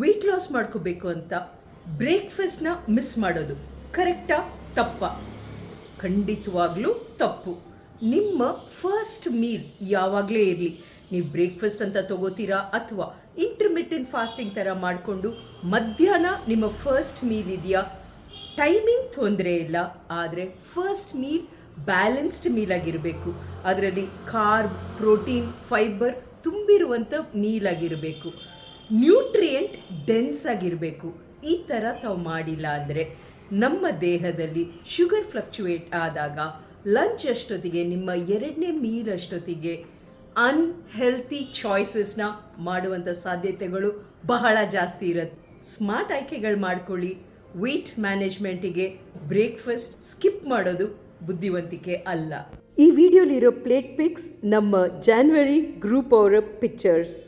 Weight loss ಮಾಡ್ಕೋಬೇಕು ಅಂತ ಬ್ರೇಕ್ಫಾಸ್ಟ್ನ miss ಮಾಡೋದು. ಕರೆಕ್ಟಾ ತಪ್ಪ. ಖಂಡಿತವಾಗ್ಲೂ ತಪ್ಪು. ನಿಮ್ಮ ಫಸ್ಟ್ ಮೀಲ್ ಯಾವಾಗಲೇ ಇರಲಿ. ನೀವು ಬ್ರೇಕ್ಫಾಸ್ಟ್ ಅಂತ ತಗೋತೀರಾ ಅಥವಾ ಇಂಟರ್ಮಿಟೆಂಟ್ ಫಾಸ್ಟಿಂಗ್ ಥರ ಮಾಡಿಕೊಂಡು ಮಧ್ಯಾಹ್ನ ನಿಮ್ಮ ಫಸ್ಟ್ ಮೀಲ್ ಇದೆಯಾ? ಟೈಮಿಂಗ್ ತೊಂದರೆ ಇಲ್ಲ, ಆದರೆ ಫಸ್ಟ್ ಮೀಲ್ ಬ್ಯಾಲೆನ್ಸ್ಡ್ ಮೀಲ್ ಆಗಿರಬೇಕು. ಅದರಲ್ಲಿ ಕಾರ್ಬ್ ಪ್ರೋಟೀನ್ ಫೈಬರ್ ತುಂಬಿರುವಂಥ ಮೀಲ್ ಆಗಿರಬೇಕು. ನ್ಯೂಟ್ರಿಯೆಂಟ್ ಡೆನ್ಸ್ ಆಗಿರಬೇಕು. ಈ ಥರ ತಾವು ಮಾಡಿಲ್ಲ ಅಂದರೆ ನಮ್ಮ ದೇಹದಲ್ಲಿ ಶುಗರ್ ಫ್ಲಕ್ಚುಯೇಟ್ ಆದಾಗ ಲಂಚ್ ಅಷ್ಟೊತ್ತಿಗೆ, ನಿಮ್ಮ ಎರಡನೇ ಮೀಲ್ ಅಷ್ಟೊತ್ತಿಗೆ ಅನ್ಹೆಲ್ತಿ ಚಾಯ್ಸಸ್ನ ಮಾಡುವಂಥ ಸಾಧ್ಯತೆಗಳು ಬಹಳ ಜಾಸ್ತಿ ಇರುತ್ತೆ. ಸ್ಮಾರ್ಟ್ ಆಯ್ಕೆಗಳು ಮಾಡ್ಕೊಳ್ಳಿ. ವೆಯ್ಟ್ ಮ್ಯಾನೇಜ್ಮೆಂಟಿಗೆ ಬ್ರೇಕ್ಫಾಸ್ಟ್ ಸ್ಕಿಪ್ ಮಾಡೋದು ಬುದ್ಧಿವಂತಿಕೆ ಅಲ್ಲ. ಈ ವಿಡಿಯೋಲಿರೋ ಪ್ಲೇಟ್ ಪಿಕ್ಸ್ ನಮ್ಮ ಜಾನ್ವರಿ ಗ್ರೂಪ್ ಅವರ ಪಿಕ್ಚರ್ಸ್.